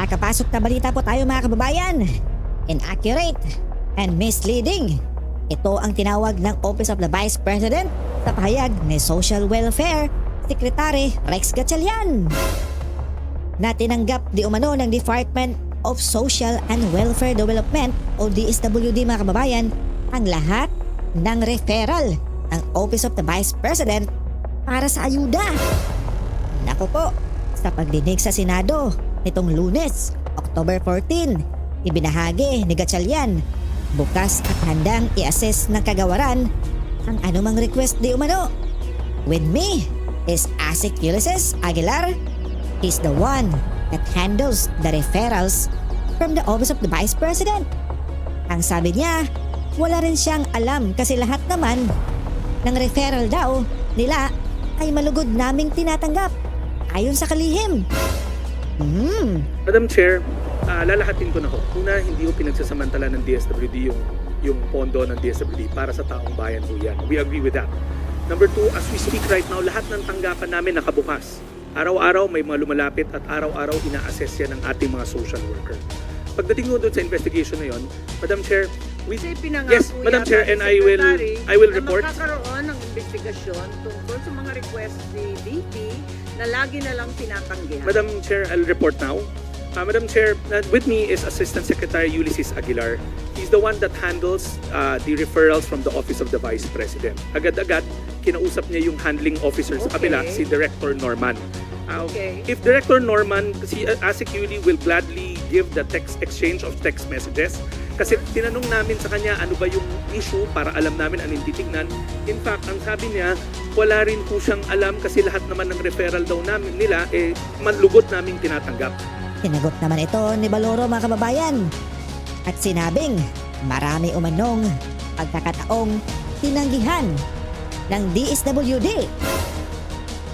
Nakakapasok na balita po tayo mga kababayan. Inaccurate and misleading. Ito ang tinawag ng Office of the Vice President sa pahayag ni Social Welfare Secretary Rex Gatchalian na tinanggap di umano ng Department of Social and Welfare Development o DSWD mga kababayan ang lahat ng referral ng Office of the Vice President para sa ayuda. Nako po, sa pagdinig sa Senado nitong lunes, October 14, ibinahagi ni Gatchalian bukas at handang i-assess ng kagawaran ang anumang request di umano. With me is Asik Ulysses Aguilar. He's the one that handles the referrals from the Office of the Vice President. Ang sabi niya, wala rin siyang alam kasi lahat naman ng referral daw nila ay malugod naming tinatanggap ayon sa kalihim. Hmm, Madam Chair, ah, lalahatin ko na ho. Una, hindi ho pinagsasamantala ng DSWD yung, yung pondo ng DSWD para sa taong bayan ho yan. We agree with that. Number two, as we speak right now, lahat ng tanggapan namin nakabukas. Araw-araw may mga lumalapit at araw-araw ina-assess yan ng ating mga social worker. Pagdating ho doon sa investigation na yon, Madam Chair, we Kasi pinangako Yes, Madam Chair, and I will- I will na report. magkakaroon ng investigasyon tungkol sa mga request ni VP na lagi na lang tinatanggihan. Madam Chair, I'll report now. Uh, Madam Chair, uh, with me is Assistant Secretary Ulysses Aguilar. He's the one that handles uh, the referrals from the Office of the Vice President. Agad-agad, kinausap niya yung handling officer sa Okay. kabila, si Director Norman. Uh, Okay. If Director Norman, si uh, Asik Yuli will gladly give the text exchange of text messages kasi tinanong namin sa kanya ano ba yung issue para alam namin anong titignan. In fact, ang sabi niya, wala rin po siyang alam kasi lahat naman ng referral daw namin nila eh manlugot naming tinatanggap. Tinagot naman ito ni Baloro mga kababayan. At sinabing marami umanong pagkakataong tinanggihan ng DSWD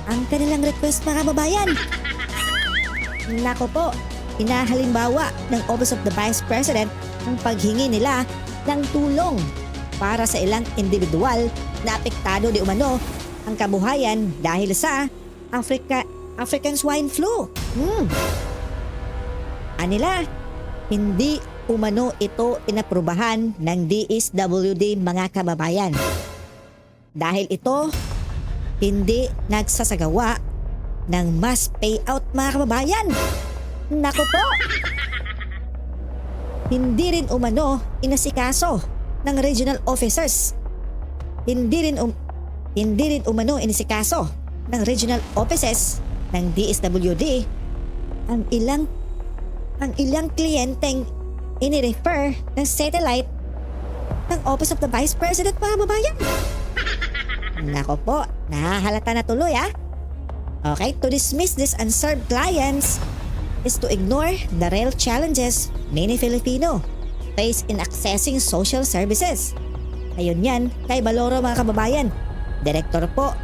ang kanilang request mga kababayan. Nako po, inahalimbawa ng Office of the Vice President ang paghingi nila ng tulong para sa ilang individual na apektado di umano ang kabuhayan dahil sa Africa, African swine flu. Hmm. Anila, hindi umano ito inaprubahan ng DSWD mga kababayan. Dahil ito, hindi nagsasagawa ng mass payout mga kababayan. Nako po! Hindi rin umano inasikaso ng regional officers. Hindi rin um, hindi rin umano inasikaso ng regional offices ng DSWD ang ilang ang ilang kliyenteng inirefer ng satellite ng Office of the Vice President mga babayan. Nako po, nahahalata na tuloy ah. Okay, to dismiss these unserved clients is to ignore the real challenges many Filipino face in accessing social services. Ayun yan, kay Baloro mga kababayan, Director po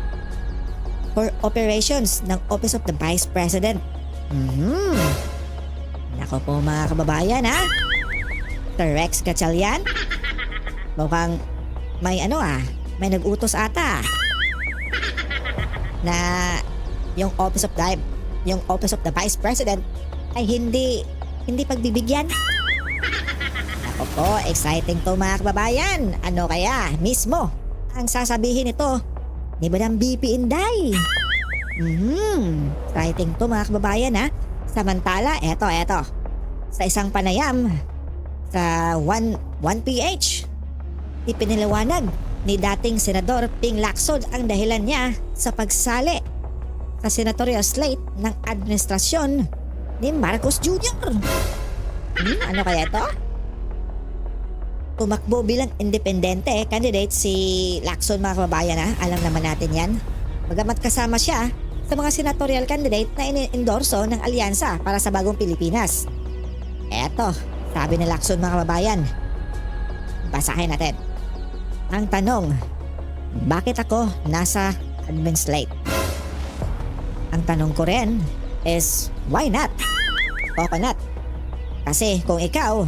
for Operations ng Office of the Vice President. Mhm. Nako po mga kababayan ha. Sir Rex Gatchalian. Mukhang may ano ah, may nag-utos ata. Na yung Office of the yung Office of the Vice President ay hindi hindi pagbibigyan. Nako po, exciting to mga kababayan. Ano kaya mismo ang sasabihin ito ni Madam BP Inday? Mhm, exciting to mga kababayan ha. Samantala, eto, eto. Sa isang panayam sa 1, 1PH, ipiniliwanag ni dating Senador Ping Lacson ang dahilan niya sa pagsali sa senatorial slate ng administrasyon ni Marcos Jr. Hmm, ano kaya ito? Tumakbo bilang independente candidate si Lacson mga kababayan ha. Alam naman natin yan. Bagamat kasama siya sa mga senatorial candidate na ini-endorso ng alyansa para sa bagong Pilipinas. Eto, sabi ni Lacson mga kababayan. Basahin natin. Ang tanong, bakit ako nasa admin slate? Ang tanong ko rin is, why not? Coconut. Kasi kung ikaw,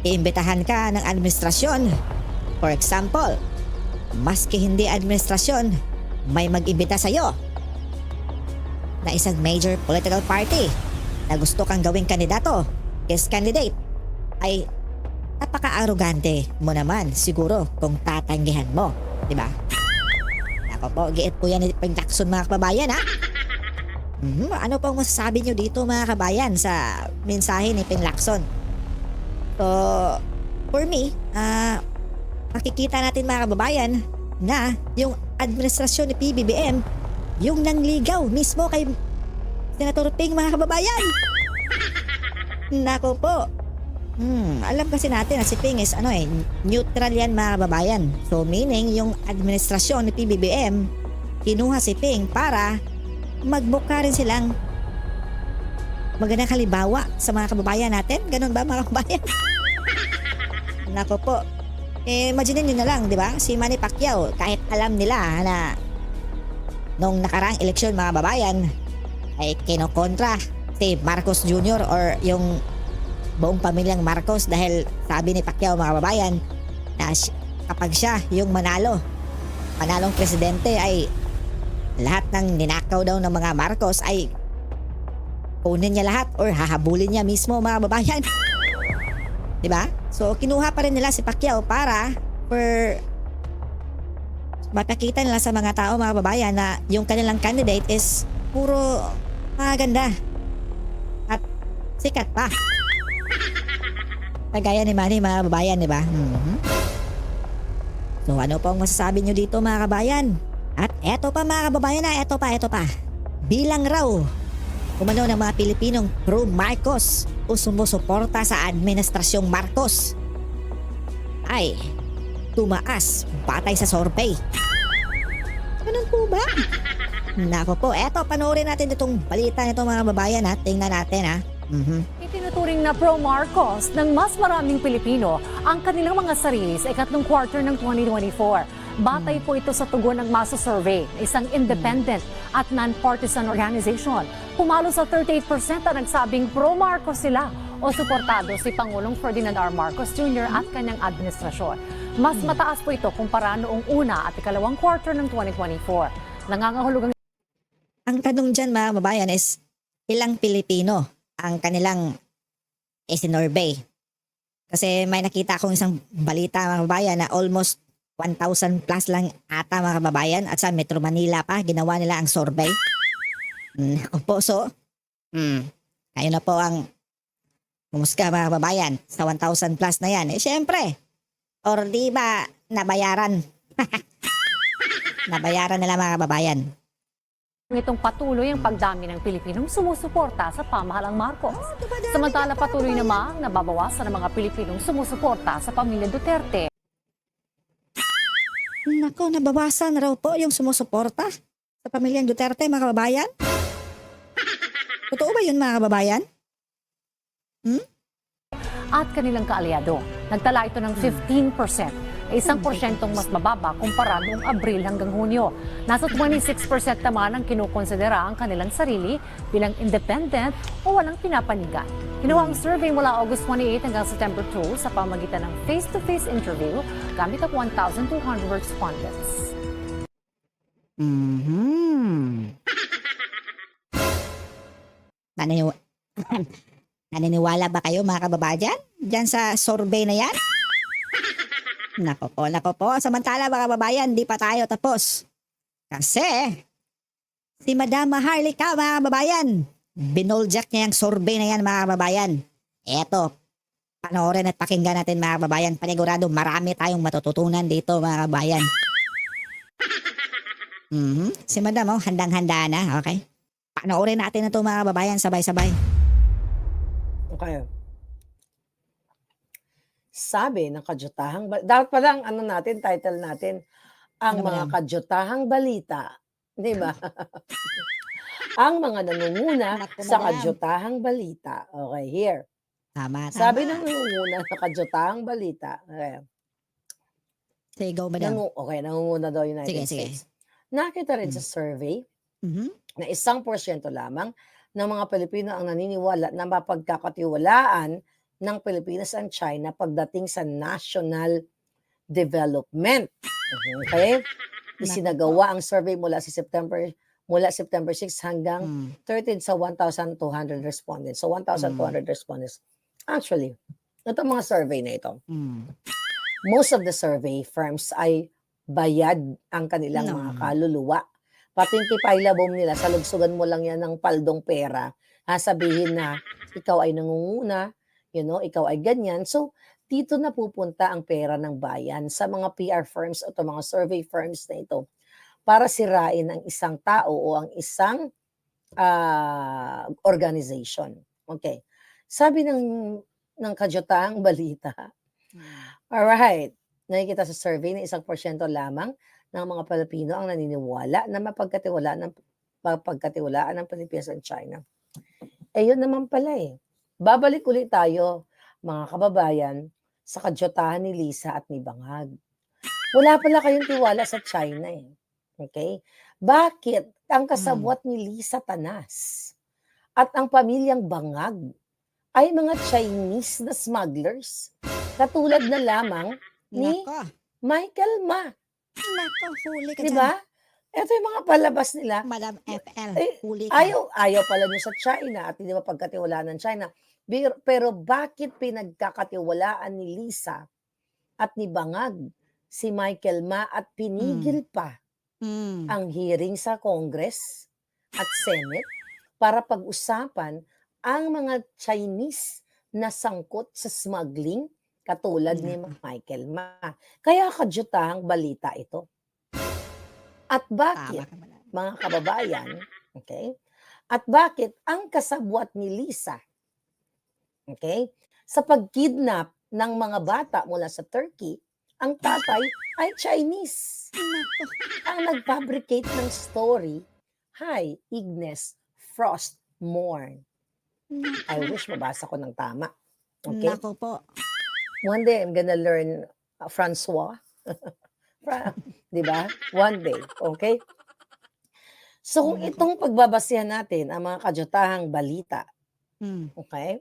iimbitahan ka ng administrasyon, for example, maski hindi administrasyon, may mag-imbita sa'yo na isang major political party na gusto kang gawing kandidato, guest candidate, ay napaka-arrogante mo naman siguro kung tatanggihan mo, di ba? Nako po, giit po yan ni Peng Lacson mga kababayan ha? Mhm, ano pong masasabi nyo dito mga kabayan sa mensahe ni Peng Lacson? So, for me, ah, makikita natin mga kababayan na yung administrasyon ni PBBM yung nangligaw mismo kay Senator Ping mga kababayan. Nako po. Hmm, alam kasi natin na si Ping is ano eh, neutral yan mga kababayan. So meaning yung administrasyon ni PBBM kinuha si Ping para magbuka rin silang magandang kalibawa sa mga kababayan natin. Ganun ba mga kababayan? Nako po. Eh, imagine nyo na lang, di ba? Si Manny Pacquiao, kahit alam nila na nung nakaraang eleksyon mga babayan, ay kinokontra si Marcos Jr. or yung buong pamilyang Marcos dahil sabi ni Pacquiao mga babayan na kapag siya yung manalo, manalong presidente ay lahat ng ninakaw daw ng mga Marcos ay kunin niya lahat or hahabulin niya mismo mga babayan. ba? So kinuha pa rin nila si Pacquiao para for mapakita nila sa mga tao mga babayan na yung kanilang candidate is puro maganda at sikat pa. Kagaya ni Manny mga babayan, di ba? Mhm. So ano po ang masasabi nyo dito mga kabayan? Eto pa mga kababayan na, eto pa, eto pa. Bilang raw umano ng mga Pilipinong pro Marcos o sumusuporta sa administrasyong Marcos ay tumaas batay sa survey. Ganun po ba? Nako po, eto panoorin natin itong balita nito mga babayan ha. Tingnan natin ha. Mhm. Itinuturing na pro-Marcos ng mas maraming Pilipino ang kanilang mga sarili sa ikatlong quarter ng 2024. Batay po ito sa tugon ng Masa Survey, isang independent at non-partisan organization. Pumalo sa 38% ang nagsabing pro-Marcos sila o suportado si Pangulong Ferdinand R. Marcos Jr. at kanyang administrasyon. Mas mataas po ito kumpara noong una at ikalawang quarter ng 2024. Nangangahulugang Ang tanong dyan mga babayan is ilang Pilipino ang kanilang isinorvey? Kasi may nakita akong isang balita mga babayan na almost 1,000 plus lang ata mga kababayan at sa Metro Manila pa ginawa nila ang survey. Mm, Ako po so, mm, kayo na po ang mumusga mga kababayan sa 1,000 plus na yan. Eh syempre, or di ba nabayaran? nabayaran nila mga kababayan. Itong patuloy ang pagdami ng Pilipinong sumusuporta sa pamahalang Marcos. Samantala patuloy namang nababawasan ng mga Pilipinong sumusuporta sa pamilya Duterte. Nako, nabawasan raw po yung sumusuporta sa pamilyang Duterte, mga kababayan. Totoo ba yun, mga kababayan? at kanilang kaalyado. Nagtala ito ng 15%, isang porsyentong mas mababa kumpara noong Abril hanggang Hunyo. Nasa 26% naman ang kinukonsidera ang kanilang sarili bilang independent o walang pinapanigan. Ginawa ang survey mula August 28 hanggang September 2 sa pamagitan ng face-to-face interview gamit ang 1,200 respondents. Mhm. Naniniw- Naniniwala ba kayo mga kababayan? Diyan sa survey na yan? Nako po, nako po. Samantala mga kababayan, di pa tayo tapos. Kasi, si Madam Harlika mga kababayan, binoljak niya yung survey na yan mga kababayan. Eto, panoorin at pakinggan natin mga kababayan. Panigurado, marami tayong matututunan dito mga kababayan. Mhm. Si Madam, oh, handang-handa na, okay? Panoorin natin ito mga kababayan, sabay-sabay. Okay. Sabi ng kadyutahang ba- dapat pa lang ano natin title natin ang Ano mga yan? kadyutahang balita, 'di ba? ang mga nangunguna sa madam. kadyutahang balita. Okay, here. Tama, tama. Sabi ng nangunguna sa kadyutahang balita. Okay. Sige, go, Madam. Nangu- okay, nangunguna daw United Sige, sige. States. Nakita rin sa Mm. survey Mhm. na isang porsyento lamang ng mga Pilipino ang naniniwala na mapagkakatiwalaan ng Pilipinas ang China pagdating sa national development. Okay? Isinagawa ang survey mula sa September mula September 6 hanggang Mm. 13 sa 1,200 respondents. So 1,200 respondents. Actually, ito mga survey na ito. Mm. Most of the survey firms ay bayad ang kanilang No. mga kaluluwa. Pati yung kipailabom nila, salugsugan mo lang yan ng paldong pera. Sasabihin na ikaw ay nangunguna, you know, ikaw ay ganyan. So, dito na pupunta ang pera ng bayan sa mga PR firms o mga survey firms na ito para sirain ang isang tao o ang isang ah, organization. Okay. Sabi ng ng kajotaang balita, Alright. Nakikita sa survey na isang porsyento lamang ng mga Pilipino ang naniniwala na mapagkatiwalaan ng mapagkatiwalaan ng Pilipinas at China. Eh yun naman pala eh. Babalik ulit tayo, mga kababayan, sa kadyotahan ni Lisa at ni Bangag. Wala pala kayong tiwala sa China eh. Okay? Bakit ang kasabwat ni Lisa Tanas at ang pamilyang Bangag ay mga Chinese na smugglers katulad na lamang ni Nako. Michael Ma. Nako, huli ka Di ba? Ito yung mga palabas nila. Madam FL, Eh, huli ka. Ayaw, ayaw pala nyo sa China at hindi mapagkatiwalaan ng China. Pero, bakit pinagkakatiwalaan ni Lisa at ni Bangag si Michael Ma at pinigil pa Mm. ang hearing sa Congress at Senate para pag-usapan ang mga Chinese na sangkot sa smuggling katulad ni Michael Ma. Kaya kadyutahang balita ito. At bakit, mga kababayan, okay? At bakit ang kasabwat ni Lisa, okay, sa pagkidnap ng mga bata mula sa Turkey, ang tatay ay Chinese ang nag-fabricate ng story, Hi, Ignes Frost Morn. I wish mabasa ko ng tama. Okay? Nako po. One day, I'm gonna learn uh, Francois. Fra- Di ba? One day. Okay? So, kung itong pagbabasihan natin, ang mga kadyotahang balita, Mm. okay?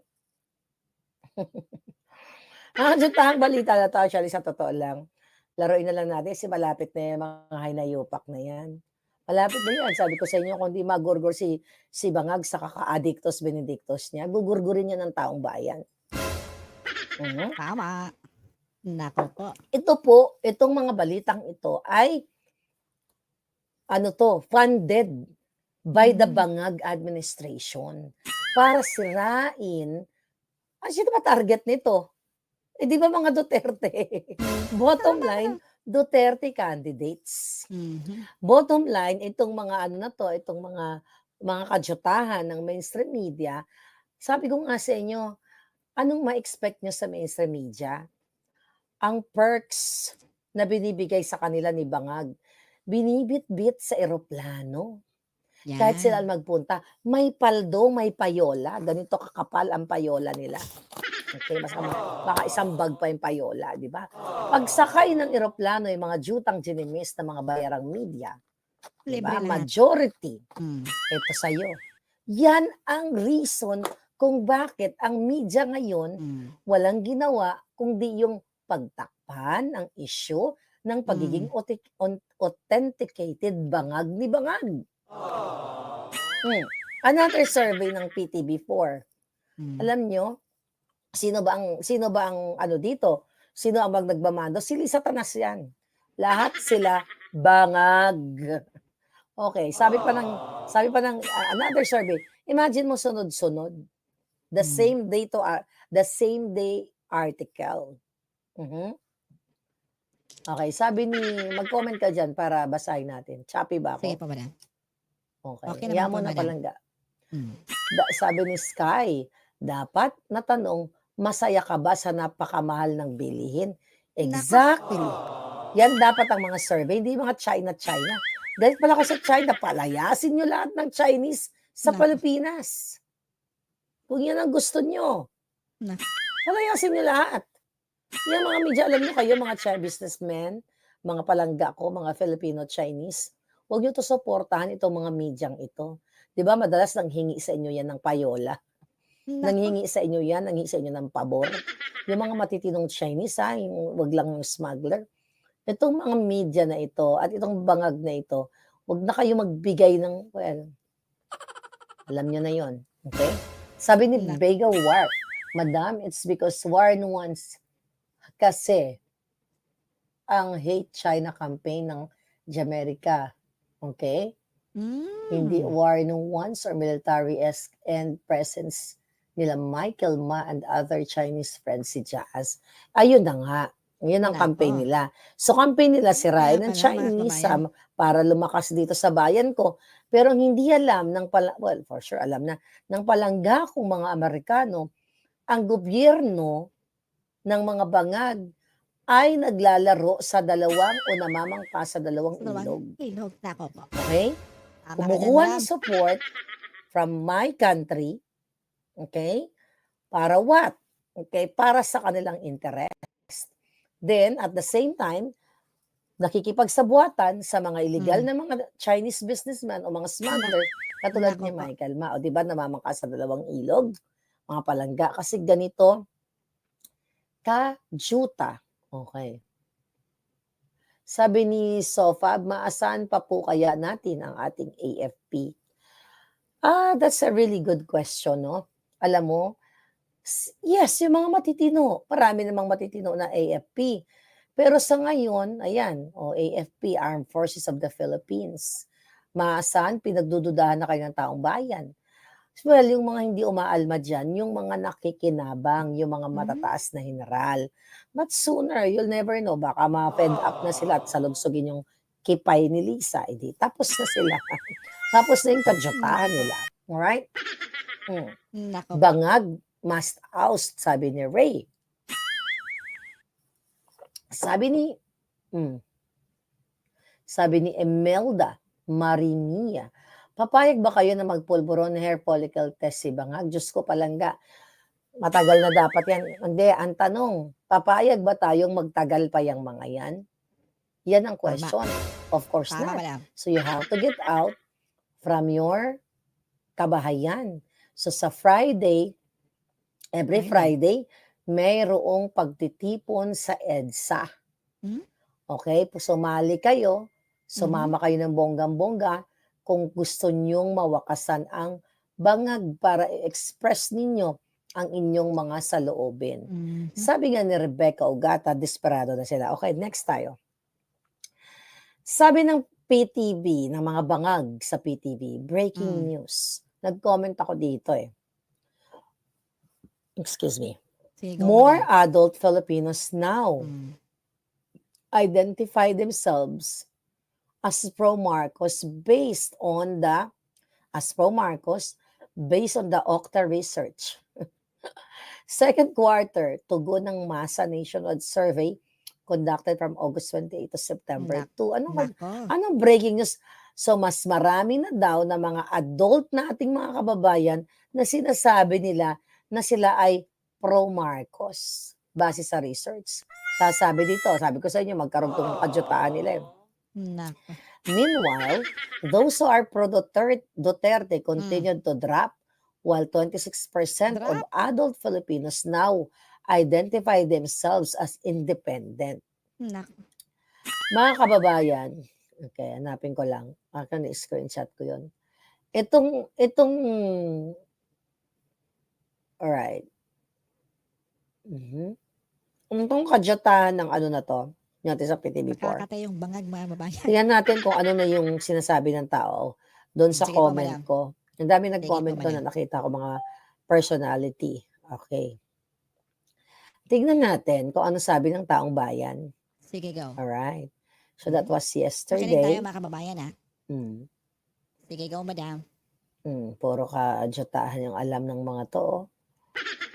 ang kadyotahang balita na to, actually, sa totoo lang, laruin na lang natin si malapit na yung mga hinayupak na yan. Malapit na yan. Sabi ko sa inyo, kung di magurgur si, si Bangag sa kaka-addictos benedictos niya, gugurgurin niya ng taong bayan. Mhm. Tama. Nako po. Ito po, itong mga balitang ito ay ano to, funded by the Mm. Bangag administration para sirain. Ah, sino ba target nito? Eh, di ba mga Duterte? Bottom line, Duterte candidates. Mhm. Bottom line, itong mga ano na to, itong mga mga kadyotahan ng mainstream media, sabi ko nga sa inyo, anong ma-expect nyo sa mainstream media? Ang perks na binibigay sa kanila ni Bangag, binibit-bit sa eroplano. Yan. Kahit sila magpunta, may paldo, may payola. Ganito kakapal ang payola nila. Okay, mas baka isang bag pa yung payola, di ba? Pagsakay ng eroplano, yung mga jutang ginimis na mga bayarang media, di Libre ba? lahat. Majority, Mm. ito sa'yo. Yan ang reason kung bakit ang media ngayon Mm. walang ginawa kundi yung pagtakpan ang issue ng pagiging on- authenticated bangag ni bangag. Hmm. Another survey ng PTB4. Mm. Alam nyo, sino ba ang sino ba ang ano dito? Sino ang mag nagmamando? Si Lisa Tanas yan. Lahat sila bangag. Okay, sabi pa ng sabi pa ng uh, another survey. Imagine mo sunod-sunod. The Hmm. same day to ar- the same day article. Mhm. Okay, sabi ni mag-comment ka diyan para basahin natin. Choppy ba ako? Sige po, madam. Okay. Okay naman mo po, na madam. palangga. Mm. Da- sabi ni Sky, dapat natanong, masaya ka ba sa napakamahal ng bilihin? Exactly. Yan dapat ang mga survey, hindi mga China-China. Dahil pala kayo sa China, palayasin nyo lahat ng Chinese sa. Pilipinas. Kung yan ang gusto nyo. Nako. Palayasin nyo lahat. Yung mga media, alam nyo kayo, mga China businessmen, mga palangga ko, mga Filipino-Chinese, huwag nyo to supportahan itong mga medyang ito. Di ba, madalas nang hingi sa inyo yan ng payola. Nanghingi sa inyo yan, nanghingi sa inyo ng pabor. Yung mga matitinong Chinese, ha, yung wag lang yung smuggler. Itong mga media na ito at itong bangag na ito, Huwag na kayo magbigay ng, well, alam nyo na yon Okay? Sabi ni. Vega War, Madam, it's because Warren wants kasi ang hate China campaign ng Jamaica. Okay? Mm. Hindi Warren wants or military-esque end presence nila Michael Ma and other Chinese friends si Jazz. Ayun na nga. Yun ang campaign nila. So campaign nila si Kaya Ryan ng Chinese um, para lumakas dito sa bayan ko. Pero hindi alam ng pala, well, for sure alam na, ng palangga kong mga Amerikano, ang gobyerno ng mga bangag ay naglalaro sa dalawang o namamangka sa dalawang Sa dalawang ilog. ilog. Nako po. Okay? Tama Kumukuha ng support from my country, okay? Para what? Okay, para sa kanilang interest. Then, at the same time, nakikipagsabuatan sa mga illegal Mm. na mga Chinese businessman o mga smuggler, katulad ni. Michael Ma. O, di ba, namamangka sa dalawang ilog, mga palangga. Kasi ganito, kajuta. Okay. Sabi ni Sofab, maasahan pa po kaya natin ang ating AFP? Ah, that's a really good question, no? Alam mo, yes, yung mga matitino, marami namang matitino na AFP. Pero sa ngayon, ayan, o AFP, Armed Forces of the Philippines. Maasahan, pinagdududahan na kayo ng taong bayan. Well, yung mga hindi umaalma dyan, yung mga nakikinabang, yung mga Mhm. matataas na general. But sooner, you'll never know, baka ma-fed up na sila at salugsugin yung kipay ni Lisa. Edi, tapos na sila. tapos na yung kadyatahan nila. Alright? Mm. Nako. Bangag must oust, sabi ni Ray. Sabi ni, mm, sabi ni Emelda Marinia, papayag ba kayo na magpulburon hair follicle test si Bangag? Diyos ko palangga. Matagal na dapat yan. Hindi, ang tanong, papayag ba tayong magtagal pa yung mga yan? Yan ang question. Of course Tama, not. madam. So you have to get out from your kabahayan. So sa Friday, every Friday. Friday, mayroong pagtitipon sa EDSA. Hmm? Okay? Sumali kayo, sumama kayo ng bonggang-bongga kung gusto nyong mawakasan ang bangag para i-express ninyo ang inyong mga saloobin. Mhm. Sabi nga ni Rebecca Ogata, desperado na sila. Okay, next tayo. Sabi ng PTV, ng mga bangag sa PTV, breaking Mm. news. Nag-comment ako dito eh. Excuse me. Sige, More madam. adult Filipinos now Mm. identify themselves as pro-Marcos based on the, as pro-Marcos, based on the Okta research. Second quarter, tugon ng masa nationwide survey conducted from August 28 to September Nak- 2. Anong, anong breaking news? So, mas marami na daw na mga adult na ating mga kababayan na sinasabi nila na sila ay pro-Marcos base sa research. Tapos sabi dito, sabi ko sa inyo, magkaroon tong kadyutaan nila. eh. Nako. Meanwhile, those who are pro-Duterte Duterte continued to drop while 26% of Drop? adult Filipinos now identify themselves as independent. Nako. Mga kababayan, okay, hanapin ko lang. Akin screenshot ko yon. Itong, itong, alright. Mhm. Itong kadyatahan ng ano na to, natin sa PTV4. Nakakatay yung bangag mga babayan. Tingnan natin kung ano na yung sinasabi ng tao doon sa Sige comment ko. Ang dami nag-comment ko na nakita ko mga personality. Okay. Tignan natin kung ano sabi ng taong bayan. Sige, go. Alright. So that was Makinig tayo yesterday. mga kababayan ha. Mm, Sige, go, madam. mm, puro ka adyatahan yung alam ng mga to. oh.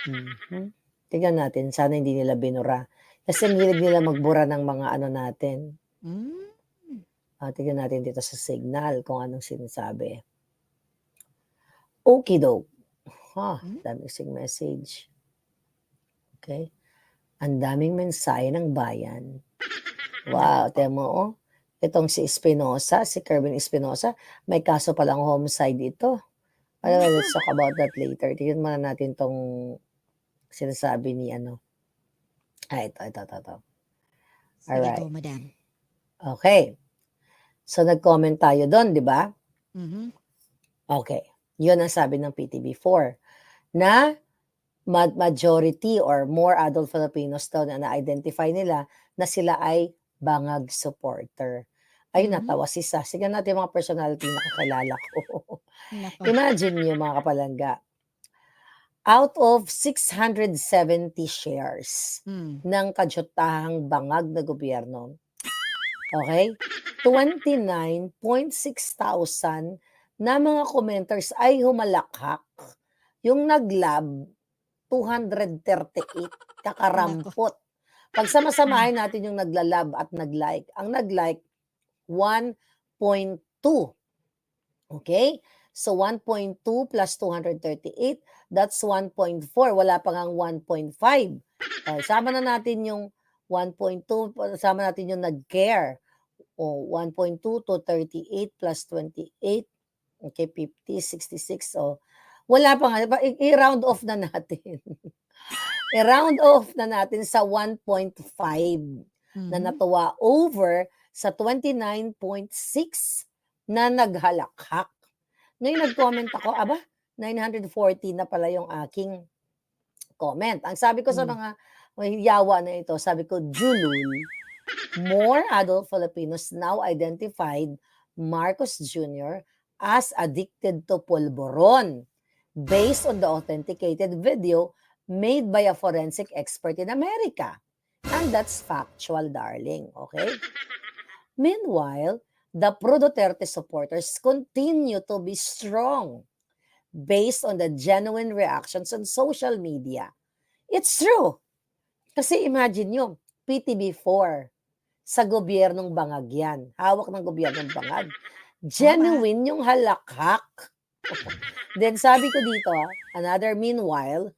Mhm. Tignan natin. Sana hindi nila binura. Kasi ang hilig nila magbura ng mga ano natin. Mm. Ah, tignan natin dito sa signal kung anong sinasabi. Okay doke. Ha, Hmm? daming sig message. Okay. Ang daming mensahe ng bayan. Wow, tiyan mo oh. Itong si Espinosa, si Kervin Espinosa, may kaso palang homicide ito. Ano, let's talk about that later. Tignan muna natin tong sinasabi ni ano. Ah, ito, ito, ito, ito. Sige, Alright. go, madam. Okay. So, nag-comment tayo doon, di ba? Mhm. Okay. Yun ang sabi ng PTB4 na ma- majority or more adult Filipinos daw na na-identify nila na sila ay bangag supporter. Ayun, Mhm. natawa si Sa. Sige natin mga personality na kakilala ko. Imagine niyo mga kapalangga. Out of 670 shares Mm. ng kadyotahang bangag na gobyerno, okay, 29.6 thousand na mga commenters ay humalakhak. Yung naglab, 238, kakarampot. Pag samasamahin natin yung naglalab at naglike, ang naglike, 1.2. Okay? So 1.2 plus 238, that's 1.4. Wala pa ngang 1.5. Uh, sama na natin yung 1.2, sama natin yung nag-care. O 1.2 to 38 plus 28. Okay, 50, 66. O wala pa nga. I-round off na natin. I-round off na natin sa 1.5 na Mhm. natuwa over sa 29.6 na naghalakhak. Ngayon nag-comment ako, aba, 940 na pala yung aking comment. Ang sabi ko sa Mm. mga may yawa na ito, sabi ko, Julul, more adult Filipinos now identified Marcos Jr. as addicted to pulboron based on the authenticated video made by a forensic expert in America. And that's factual, darling. Okay? Meanwhile, the pro Duterte supporters continue to be strong based on the genuine reactions on social media. It's true. Kasi imagine nyo, PTB4 sa gobyernong bangag yan. Hawak ng gobyernong bangag. Genuine yung halakhak. Then sabi ko dito, another meanwhile,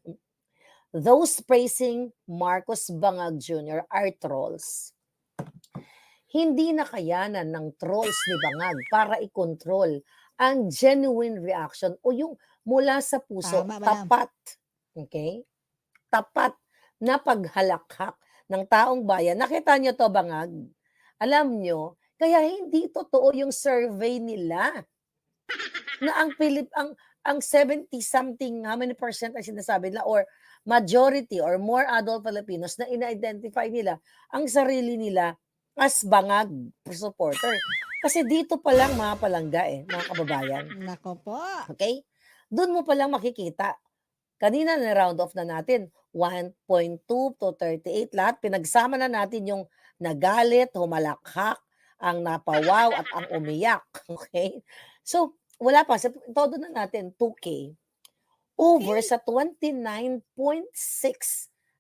those praising Marcos Bangag Jr. are trolls. Hindi nakayanan ng trolls ni Bangag para i-control ang genuine reaction o yung mula sa puso, Tama, tapat. Okay? Tapat na paghalakhak ng taong bayan. Nakita niyo to, Bangag? Alam niyo, kaya hindi totoo yung survey nila na ang Pilip ang ang 70 something how many percent ang sinasabi nila or majority or more adult Filipinos na ina-identify nila ang sarili nila as bangag supporter. Kasi dito pa lang mga palangga eh, mga kababayan. Nako po. Okay? Doon mo pa lang makikita. Kanina na round off na natin, 1.2 to 38 lahat. Pinagsama na natin yung nagalit, humalakhak, ang napawaw at ang umiyak. Okay? So, wala pa. Sa, todo na natin, 2K. Over sa 29.6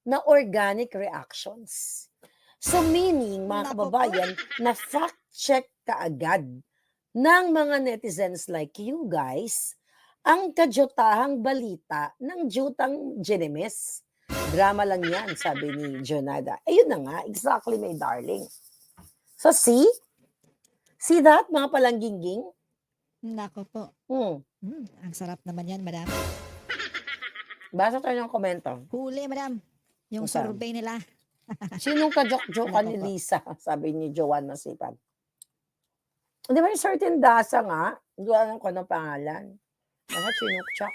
na organic reactions. So meaning, mga kababayan, na fact check kaagad ng mga netizens like you guys ang kadyotahang balita ng Jutang Genemes. Drama lang yan, sabi ni Jonada. Ayun na nga, exactly my darling. So see? See that, mga palangginging? Nako po. Hmm. Hmm, ang sarap naman yan, madam. Basa tayo ng komento. Huli, madam. Yung Saan? survey nila. Sinong kajok-jokan ni. Lisa? Sabi ni Joanne Nasipan. Di ba yung certain dasa nga? Hindi ko alam kung anong pangalan. Mga chinukchak.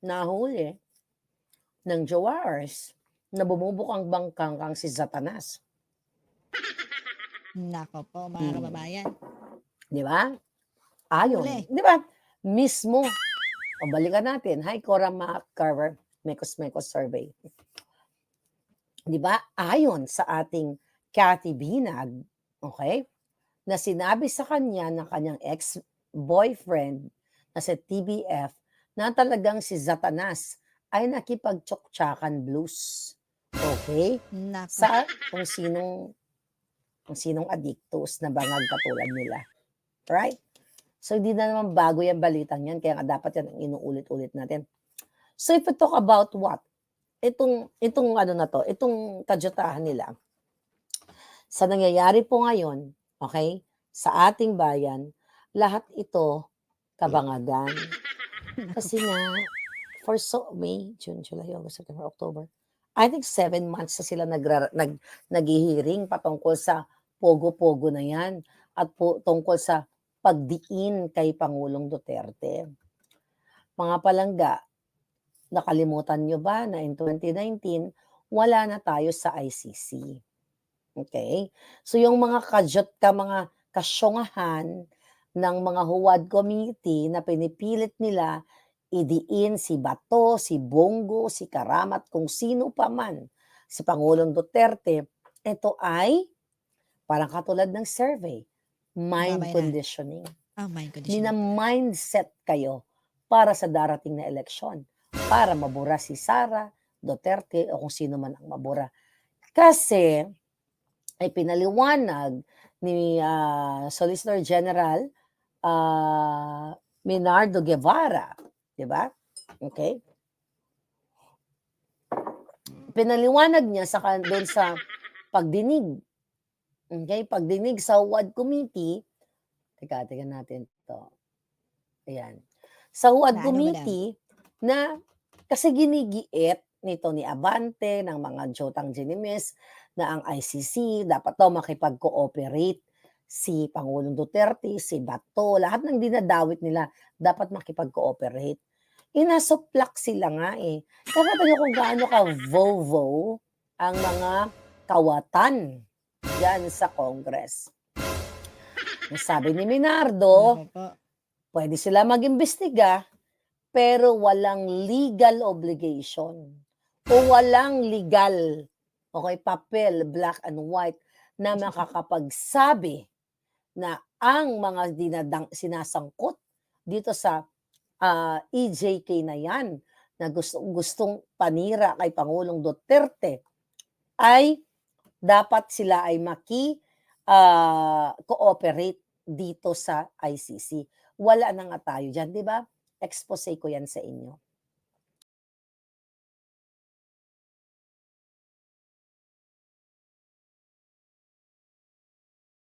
Nahuli ng Jowars na bumubukang bangkang kang si Satanas. Nako po, mga Hmm. kababayan. Di ba? Ayon. Huli. Di ba? Mismo. O balikan natin. Hi, Cora McCarver. Mekos Mekos Survey. Di ba? Ayon sa ating Cathy Binag, okay, na sinabi sa kanya ng kanyang ex-boyfriend na si TBF na talagang si Zatanas ay nakipagtsoktsakan blues. Okay? Nako. Sa kung sinong kung sinong addictos na bangag katulad nila. Right? So, hindi na naman bago yung balitang yan. Kaya nga dapat yan ang inuulit-ulit natin. So, if we talk about what? Itong, itong ano na to, itong kadyotahan nila. Sa nangyayari po ngayon, okay, sa ating bayan, lahat ito kabangagan. Kasi nga, for so, May, June, July, August, September, October, I think seven months na sila nagra, nag, naghihiring patungkol sa pogo-pogo na yan. at po tungkol sa pagdiin kay Pangulong Duterte. Mga palangga, nakalimutan nyo ba na in 2019, wala na tayo sa ICC. Okay? So yung mga kadyot ka, mga kasyongahan ng mga huwad committee na pinipilit nila idiin si Bato, si Bongo, si Karamat, kung sino pa man, si Pangulong Duterte, ito ay parang katulad ng survey, mind Mamaya na. conditioning. Oh my goodness. Mina-mindset kayo para sa darating na eleksyon para mabura si Sara Duterte o kung sino man ang mabura. Kasi ay pinaliwanag ni ah, Solicitor General ah, Minardo Guevara, 'di ba? Okay? Pinaliwanag niya sa doon sa pagdinig. Okay, pagdinig sa WAD committee. Teka, teka natin 'to. Ayan. Sa WAD ano, committee na kasi ginigiit nito ni Abante ng mga Jotang Genimes na ang ICC dapat daw makipag-cooperate si Pangulong Duterte, si Bato, lahat ng dinadawit nila dapat makipag-cooperate. Inasuplak sila nga eh. Kakata nyo kung gaano ka vovo ang mga kawatan dyan sa Congress. Sabi ni Minardo, pwede sila mag-imbestiga, pero walang legal obligation o walang legal, okay, papel, black and white, na makakapagsabi na ang mga dinadang, sinasangkot dito sa ah, EJK na yan, na gusto, gustong panira kay Pangulong Duterte, ay dapat sila ay maki ah, cooperate dito sa ICC. Wala na nga tayo dyan, di ba? expose ko yan sa inyo.